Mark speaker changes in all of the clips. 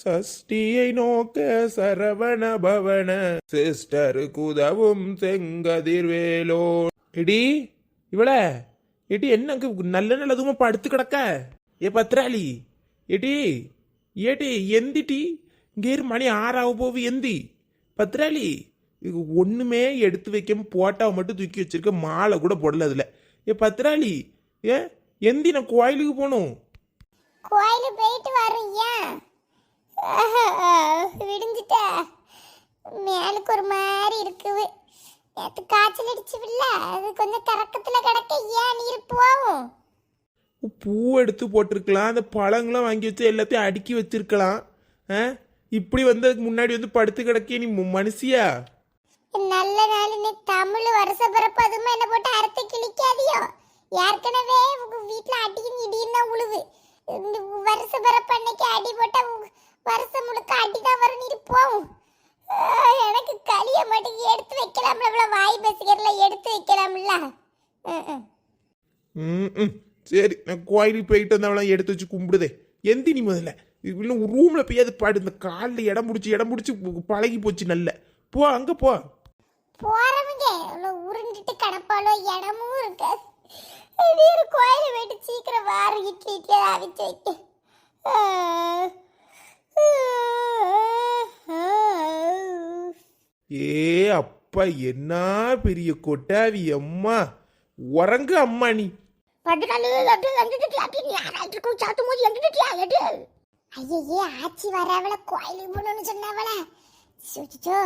Speaker 1: சஷ்டியை நோக்க சரவண பவன. சிஸ்டரு குதவும் செங்கதிர்வேலோ. இடி இவள எடி என்ன நல்ல நல்லதுமா படுத்து கிடக்க? ஏ பத்ராளி எடி ஏடி எந்திட்டி இங்கே மணி ஆறாக போவு எந்தி. பத்ராளி இது ஒன்றுமே எடுத்து வைக்காம போட்டாவை மட்டும் தூக்கி வச்சிருக்க மாலை கூட போடல அதில். ஏ பத்ராளி ஏ எந்தி நான் கோயிலுக்கு போகணும்.
Speaker 2: கோயிலுக்கு போயிட்டு வர்றியா விடிஞ்சிட்ட. மேலுக்கு ஒரு மாதிரி இருக்குது. நேற்று காய்ச்சல் அடிச்சுவில்ல அது கொஞ்சம் கறக்கத்தில் கிடக்க ஏன் நீர் போகும்
Speaker 1: பூ எடுத்து போட்டிருக்கலாம். அந்த பழங்களாம் வாங்கி வச்சு எல்லாத்தையும் அடுக்கி வச்சிருக்கலாம். ஆ? இப்படி வந்ததுக்கு முன்னாடி வந்து படுத்து கிடக்கே நீ மனுஷியா?
Speaker 2: நல்ல நாள் நீ தமிழ் வருஷ பிறப்பு. அதுமா என்ன போட்டு அறுத்து கிழிக்காதியோ? ஏற்கனவே வீட்டுல அடியும் இடியும் தான் உழுவு. இந்த வருஷ பிறப்பு அன்னைக்கு அடி போட்டா உ- வருஷம் முழுக்க அடி தான் வரும் ஆஹ், எனக்கு களிய மாட்டேங்க எடுத்து வைக்கலாம்ல இவ்வளவு வாய் பேசுகிறல எடுத்து வைக்கலாம்ல. ம், ம்.
Speaker 1: ம் ம். சரி நான் கோயிலுக்கு போயிட்டு வந்தவளாம் எடுத்து வச்சு கும்பிடுதே. எந்தி நீ முதல்ல. இன்னும் ரூம்ல போய் அது பாடு இந்த காலில் இடம் பிடிச்சி இடம் பிடிச்சி பழகி போச்சு நல்ல. போ அங்க போ.
Speaker 2: போறவங்க உருண்டுட்டு கிடப்பாலோ இடமும் திடீர்னு கோயில் போயிட்டு சீக்கிரம் வார இட்லி இட்லி அவிச்சு வைக்க.
Speaker 1: ஏ அப்பா என்ன பெரிய கொட்டாவி அம்மா. உறங்கு அம்மா நீ.
Speaker 2: ஐயே ஆச்சி வரவள கோயிலுக்கு போகணும்னு சொன்னவள சுச்சோ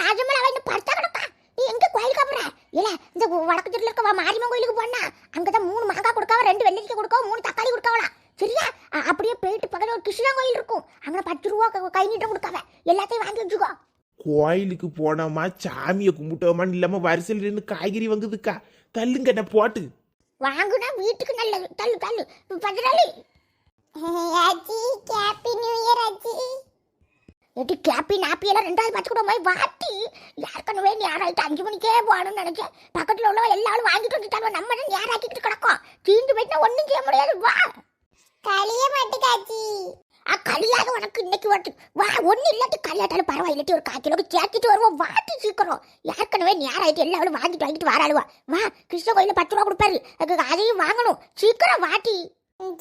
Speaker 2: ராஜமலை அவன் படுத்தா கிடக்கா நீ எங்க கோயிலுக்கு போற? இல்ல இந்த வடக்கு தெருல இருக்க மாரியம்மன் கோயிலுக்கு போனா அங்கதான் மூணு மாங்காய் கொடுக்காவ ரெண்டு வெள்ளரிக்காய் கொடுக்காவ மூணு தக்காளி கொடுக்காவலா சரியா அ- அப்படியே போயிட்டு பக்கத்துல ஒரு கிருஷ்ணா கோயில் இருக்கும் அங்க பத்து ரூபா க- கை நீட்டம் கொடுக்காவ எல்லாத்தையும் வாங்கி வச்சுக்கோ.
Speaker 1: கோயிலுக்கு போனோமா சாமியை கும்பிட்டோமான்னு இல்லாம வரிசையில் இருந்து காய்கறி வாங்குதுக்கா. தள்ளுங்க என்ன போட்டு.
Speaker 2: வாங்குனா வீட்டுக்கு நல்லது தள்ளு தள்ளு. பதினாலி ஆச்சி ஹாப்பி நியூ இயர் ஆச்சி எட்டு கேப்பி நாப்பி எல்லாம் ரெண்டாவது பச்சை கூட மாதிரி வாட்டி. யாருக்கனவே நேராயிட்டு அஞ்சு மணிக்கே போகணும்னு நினைச்சேன். பக்கத்துல உள்ள எல்லாரும் வாங்கிட்டு வந்துட்டாங்க நம்ம நேராக்கிட்டு கிடக்கும். தீண்டு போயிட்டா ஒண்ணும் செய்ய முடியாது. வா. களிய மாட்டுக்காச்சி ஆ களியாக உனக்கு இன்னைக்கு வாட்டு வா ஒண்ணு இல்லாட்டி களியாட்டாலும் பரவாயில்லாட்டி ஒரு கால் சேர்த்துட்டு வருவோம். வாட்டி சீக்கிரம். ஏற்கனவே நேராயிட்டு எல்லாரும் வாங்கிட்டு வாங்கிட்டு வராளுவா. வா கிருஷ்ண கோயில பத்து ரூபா கொடுப்பாரு. அதுக்கு அதையும் வாங்கணும். சீக்கிரம் வாட்டி.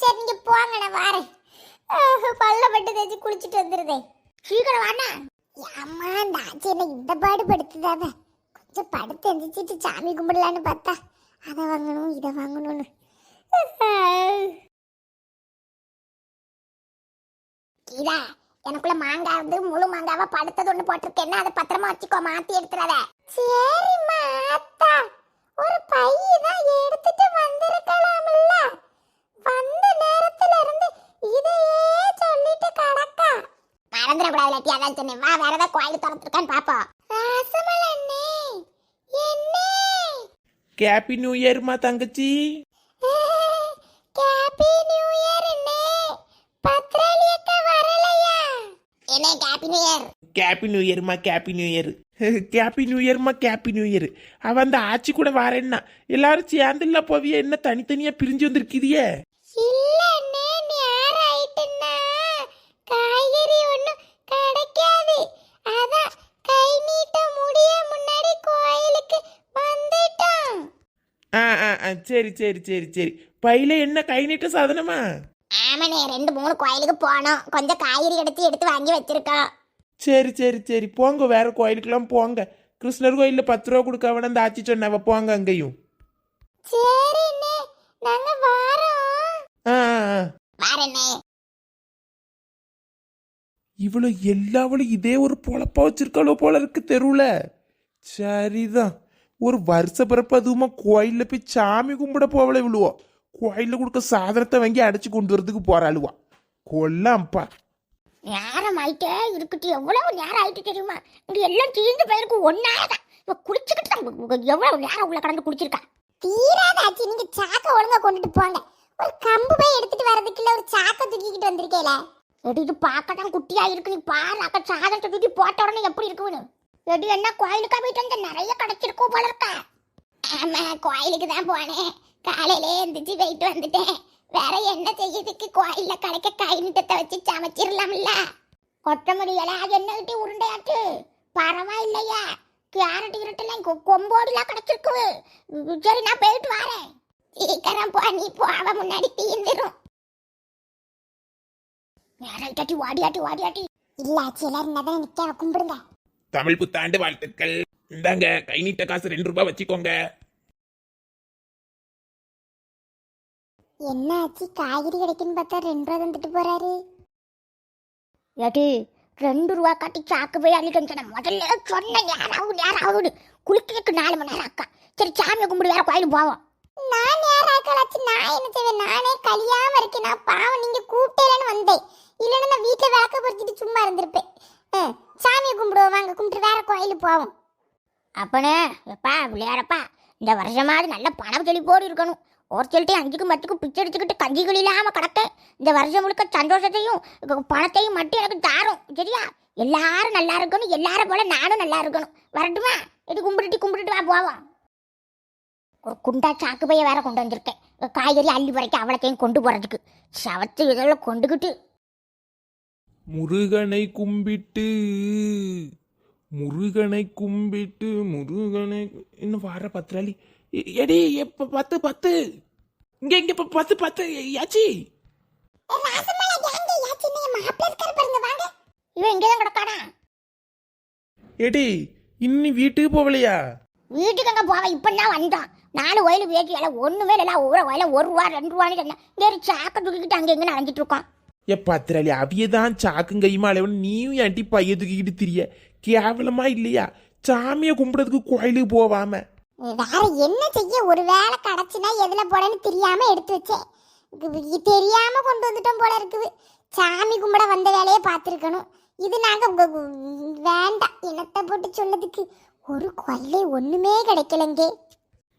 Speaker 2: சரி நீங்க போங்க நான் வாரேன். பல்ல பட்டு தேய்ச்சி குளிச்சுட்டு வந்துருதே. சீக்கிரம் வாண்ணா. அம்மா இந்த ஆச்சி என்ன இந்த பாடு படுத்துதாவ கொஞ்சம் படுத்து எந்திரிச்சிட்டு சாமி கும்பிடலான்னு பார்த்தா. அதை வாங்கணும் இதை வாங்கணும்னு. கீதா எனக்குள்ள மாங்காய் வந்து முழு மாங்காவா படுத்தது ஒண்ணு போட்டிருக்கேன்னா அதை பத்திரமா வச்சுக்கோ மாத்தி எடுத்துறாத சரிம்மா அத்தா ஒரு பைய தான் எடுத்துட்டு வந்திருக்கலாம்ல. வந்த நேரத்துல இருந்து இதையே சொல்லிட்டு கடக்கா. மறந்துட கூடாது லட்டி அதான் சொன்னேன். வா வேற ஏதாவது கோயில் திறந்துருக்கான்னு பாப்போம். ராசமல் அண்ணே என்ன
Speaker 1: ஹாப்பி நியூ இயர்மா தங்கச்சி.
Speaker 2: என்ன happy new year
Speaker 1: happy new இயர்மா happy new year happy new இயர்மா happy new year அவன் அந்த ஆச்சி கூட வரேன்னா எல்லாரும் சேர்ந்துல போவிய என்ன தனித்தனியா பிரிஞ்சு வந்திருக்குதியே
Speaker 2: இல்ல அண்ணே நேரம் ஆயிட்டுன்னா காய்கறி ஒண்ணும் கிடைக்காது. அதான் கை நீட்ட முடிய முன்னாடி கோயிலுக்கு வந்துட்டோம்.
Speaker 1: ஆ ஆ ஆ சரி சரி சரி சரி. பையில என்ன கை நீட்ட சாதனமா?
Speaker 2: ஆமாண்ணே ரெண்டு மூணு கோயிலுக்கு போனோம். கொஞ்சம் காய்கறி எடுத்து எடுத்து வாங்கி வச்சிருக்கோம்.
Speaker 1: சரி சரி சரி. போங்க வேற கோயிலுக்கெல்லாம் போங்க. கிருஷ்ணர் கோயிலில் பத்து ரூபா கொடுக்க வேணா அந்த ஆச்சி சொன்னவ போங்க அங்கேயும்.
Speaker 2: சரி அண்ணே நாங்க வாரோம்.
Speaker 1: ஆ ஆ.
Speaker 2: வாரண்ணே.
Speaker 1: இவ்வளவு எல்லாவளும் இதே ஒரு பொழப்பா வச்சிருக்காளோ போல இருக்கு தெருவுல. சரிதான். ஒரு வருஷ பிறப்பு அதுவுமா கோயில்ல போய் சாமி கும்பிட போவல இவ்வளவோ கோயில்ல கொடுக்க சாதனத்தை வாங்கி அடைச்சு கொண்டு வரதுக்கு போறாளுவா. கொல்லாம்ப்பா
Speaker 2: நேரம் ஆயிட்டே இருக்குட்டு. எவ்வளவு நேரம் ஆயிட்டு தெரியுமா? இங்க எல்லாம் தீர்ந்து போயிருக்கு. ஒன்னாதான் இவ குளிச்சுக்கிட்டு தான் எவ்வளவு நேரம் உள்ள கடந்து குளிச்சிருக்கா தீராதாச்சி நீங்க சாக்க ஒழுங்கா கொண்டுட்டு போங்க. ஒரு கம்பு போய் எடுத்துட்டு வரதுக்குள்ள ஒரு சாக்க தூக்கிக்கிட்டு வந்திருக்கேல. எடி இது பார்க்கதான் குட்டியா இருக்கு. நீ பாரு அக்கா சாதத்தை தூக்கி போட்ட உடனே எப்படி இருக்குன்னு எடி என்ன கோயிலுக்கா போயிட்டு வந்து? நிறைய கிடைச்சிருக்கும் போல இருக்கா. ஆமா கோயிலுக்கு தான் போனேன். காலையிலே எந்திரிச்சு போயிட்டு வந்துட்டேன். வேற என்ன செய்யறதுக்கு கோயில்ல கிடைக்க கைநீட்டத்தை வச்சு சமைச்சிடலாம்ல. கொத்தமல்லி இலை அது என்ன கிட்டி உருண்டையாட்டு? பரவாயில்லையா? கேரட் இருட்டெல்லாம் கொம்போடிலாம் கிடைச்சிருக்கு. சரி நான் போயிட்டு வரேன். சீக்கிரம் போ நீ போவ முன்னாடி தீந்துரும். யாராட்டி ஓடியாட்டி ஓடியாட்டி இல்ல சிலர் என்னதான் நிக்க கும்பிடுங்க.
Speaker 1: தமிழ் புத்தாண்டு வாழ்த்துக்கள். இந்தாங்க கை நீட்ட காசு ரெண்டு ரூபாய் வச்சுக்கோங்க.
Speaker 2: என்ன ஆச்சு? காய்கறி கிடைக்குன்னு பார்த்தா ரெண்டு ரூபா தந்துட்டு போறாரு. ஏடி ரெண்டு ரூபா காட்டி சாக்கு போய் அள்ளிட்டு சொன்ன முதல்ல சொன்ன யாராவது யாராவது. குளிக்கிறதுக்கு நாலு மணி நேரம் அக்கா சரி சாமியை கும்பிடு வேற கோயிலுக்கு போவோம். நான் நேரம் ஆக்கலாச்சு நான் என்ன செய்வேன்? நானே கலியாம இருக்கேன். நான் பாவம் நீங்க கூப்பிட்டேலன்னு வந்தேன். இல்லைன்னா நான் வீட்டில் விளக்க பொறுத்திட்டு சும்மா இருந்திருப்பேன். சாமியை கும்பிடுவோம் வாங்க. கும்பிட்டு வேற கோயிலுக்கு போவோம். அப்பனே எப்பா விளையாடப்பா. இந்த வருஷமாவது நல்ல பணம் செழிப்போடு இருக்கணும். ஒரு சொல்லிட்டு அஞ்சுக்கும் பத்துக்கும் பிச்சை அடிச்சுக்கிட்டு கஞ்சிகள் இல்லாமல் கிடக்க இந்த வருஷம் முழுக்க சந்தோஷத்தையும் பணத்தையும் மட்டும் எனக்கு தாரும் சரியா எல்லாரும் நல்லா இருக்கணும் எல்லாரும் போல நானும் நல்லா இருக்கணும் வரட்டுமா இது கும்பிட்டுட்டு கும்பிட்டுட்டு வா போவோம் ஒரு குண்டா சாக்கு பைய வேற கொண்டு வந்திருக்கேன் காய்கறி அள்ளி பறைக்க அவளத்தையும் கொண்டு போகிறதுக்கு சவத்து இதெல்லாம் கொண்டுக்கிட்டு
Speaker 1: முருகனை கும்பிட்டு முருகனை கும்பிட்டு முருகனை இன்னும் வர பத்திராளி எடி எப்ப பத்து பத்து இங்க இங்க இப்ப பத்து பத்து யாச்சி எடி இன்னி வீட்டுக்கு போகலையா?
Speaker 2: வீட்டுக்கு அங்க போவ? இப்ப தான் வந்தோம் நாலு கோயிலுக்கு வேட்டி எல்லாம் ஒண்ணுமே இல்லை ஒவ்வொரு கோயில ஒரு ரூபா ரெண்டு ரூபான்னு சொன்னேன் வேறு சாக்க தூக்கிக்கிட்டு அங்க இங்க நடந்துட்டு இருக்கோம்
Speaker 1: ஏ பத்திராளி அவியதான் சாக்கும் கையுமா அளவன் நீயும் ஏன்டி பைய தூக்கிக்கிட்டு திரிய. கேவலமா இல்லையா? சாமியை கும்பிடுறதுக்கு கோயிலுக்கு போவாம.
Speaker 2: வேற என்ன செய்ய? ஒரு வேலை கிடைச்சுனா எதுல போடன்னு தெரியாம எடுத்து வச்சேன். இது தெரியாம கொண்டு வந்துட்டோம் போல இருக்குது. சாமி கும்பிட வந்த வேலையை பார்த்துருக்கணும். இது நாங்க கு- கு- வேண்டாம். இனத்தை போட்டு சொன்னதுக்கு ஒரு கொள்ளை ஒண்ணுமே கிடைக்கலங்க.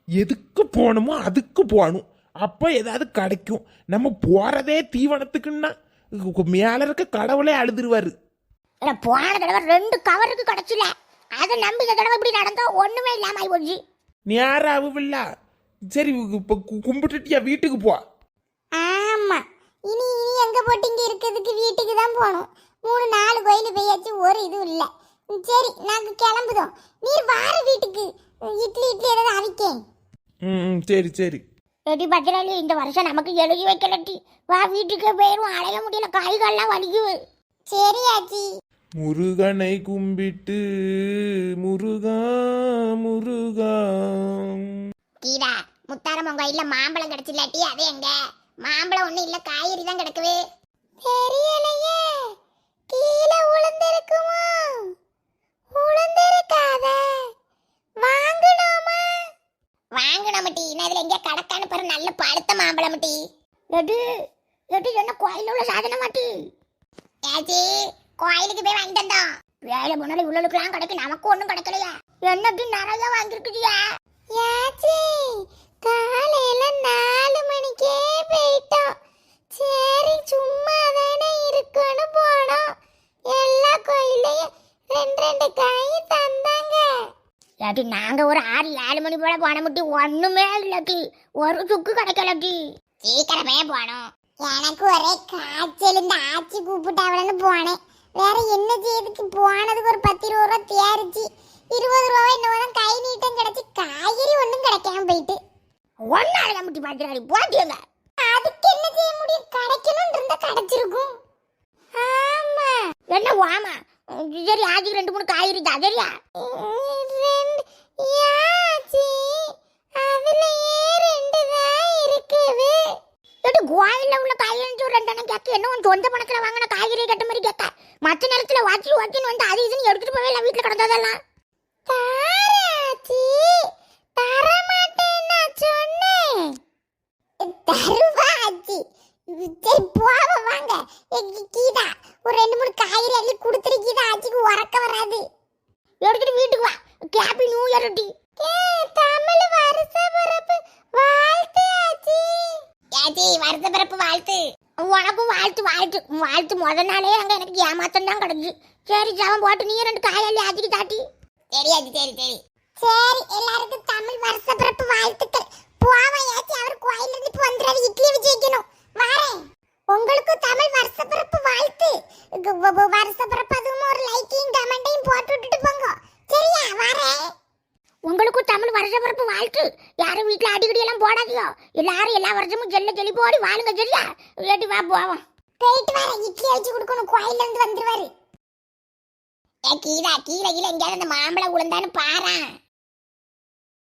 Speaker 1: எதுக்கு போகணுமோ அதுக்கு போகணும். அப்ப ஏதாவது கிடைக்கும். நம்ம போறதே தீவனத்துக்குன்னா மேல இருக்க கடவுளே அழுதுருவாரு.
Speaker 2: போன தடவை ரெண்டு கவருக்கு கிடைச்சல. அதை நம்பி இந்த தடவை இப்படி நடந்தா ஒண்ணுமே இல்லாம ஆகி போச்சு
Speaker 1: நேராவில்ல சரி இப்ப கும்பிட்டுட்டியா வீட்டுக்கு போ.
Speaker 2: ஆமா. இனி இனி எங்க போட்டிங்க இருக்கிறதுக்கு வீட்டுக்கு தான் போகணும். மூணு நாலு கோயில் போயாச்சு ஒரு இதுவும் இல்லை. சரி நாங்க கிளம்புதோம். நீ வார வீட்டுக்கு. இட்லி இட்லி ஏதாவது அவிக்கேன்.
Speaker 1: ம் சரி சரி.
Speaker 2: எடி பத்திராளி இந்த வருஷம் நமக்கு எழுதி வைக்கலட்டி. வா வீட்டுக்கு போயிரும். அலைய முடியல. கை கால்லாம் வலிக்குது. சரி ஆச்சி.
Speaker 1: முருகனை கும்பிட்டு முருகா முருகா.
Speaker 2: கீடா முத்தாரம் உங்க இல்ல மாம்பழம் கிடைச்சில்லாட்டி அது எங்க? மாம்பழம் ஒண்ணும் இல்ல காய்கறி தான் கிடக்குது. தெரியலையே. கீழே உளுந்திருக்குமா? உளுந்திருக்காத. வாங்கணுமா? வாங்கணும் டி? நான் இதுல எங்க கடக்கான்னு பாரு நல்ல பழுத்த மாம்பழம் டி. எடு எடு என்ன கோயில உள்ள சாதனம் மாட்டி ஏச்சி கோயிலுக்கு போய் வாங்கிட்டு வந்தோம். வேலை முன்னாடி உள்ளுக்குலாம் கிடைக்கும் நமக்கு ஒண்ணும் கிடைக்கலையா. அப்படி நிறைய வாங்கிருக்குதியா யாச்சி காலையில நாலு மணிக்கே போயிட்டோம். சரி சும்மா தானே இருக்குன்னு போனோம். எல்லா கோயிலையும் ரெண்டு ரெண்டு காய் தந்தாங்க. இல்லாட்டி நாங்க ஒரு ஆறு ஏழு மணி போல போன முட்டி ஒண்ணுமே இல்லாட்டி. ஒரு சுக்கு கிடைக்கலட்டி சீக்கிரமே போனோம். எனக்கு ஒரே காய்ச்சல் இந்த ஆச்சி கூப்பிட்டாவலன்னு போனேன். வேற என்ன செய்யறதுக்கு போனதுக்கு ஒரு பத்து இருபது ரூபா தேரிச்சு? இருபது ரூபாய் இன்னும் கை நீட்டம் கிடைச்சு காய்கறி ஒன்றும் கிடைக்காம போயிட்டு. ஒன்னால முட்டி பாத்துறாடி போட்டியங்க. அதுக்கு என்ன செய்ய முடியும் கிடைக்கணும் இருந்தா கிடைச்சிருக்கும். ஆமா. என்ன வாமா. சரி ஆஜிக்கு ரெண்டு மூணு காய்கறி தான் சரியா கோயில்ல உள்ள காய்கறி ரெண்டு எண்ணம் கேட்க என்ன சொந்த பணத்துல வாங்கின காய்கறி கட்ட மாதிரி கேட்க மற்ற நேரத்தில் வாக்கி வாக்கின்னு வந்து அது இதுன்னு எடுத்துட்டு போவே இல்லை வீட்டில் கிடந்ததெல்லாம். தாராச்சி தரமாட்டேன் சொன்னேன். தருவாச்சி உனக்கும் வாழ்த்து வாழ்த்து. வாழ்த்து முத நாளே அங்கே எனக்கு ஏமாத்தம் தான் கிடக்கு. சரி ஜவம் போட்டு நீ ரெண்டு காயாளி ஆஜிக்கு தாட்டி தெரியாது சரி சரி. சரி எல்லாருக்கும் தமிழ் வருஷ பிறப்பு வாழ்த்துக்கள். போவன் ஏத்தி அவர் கோயில இருந்து இப்போ வந்துடாரு இட்லி விஜயிக்கணும் வாரேன். உங்களுக்கும் தமிழ் வருஷ பிறப்பு வாழ்த்து வருஷ பிறப்பு அதுவும் ஒரு லைக் எல்லாரும் எல்லா வருஷமும் ஜெல்ல ஜெல்லி போடி வாழுங்க சரியா? இல்லாட்டி வா போவோம் போயிட்டு வர இட்லி வச்சு கொடுக்கணும் கோயில்ல இருந்து வந்துருவாரு. ஏ கீழே கீழே கீழே. எங்கேயாவது அந்த மாம்பழம் உளுந்தான்னு பாரேன்.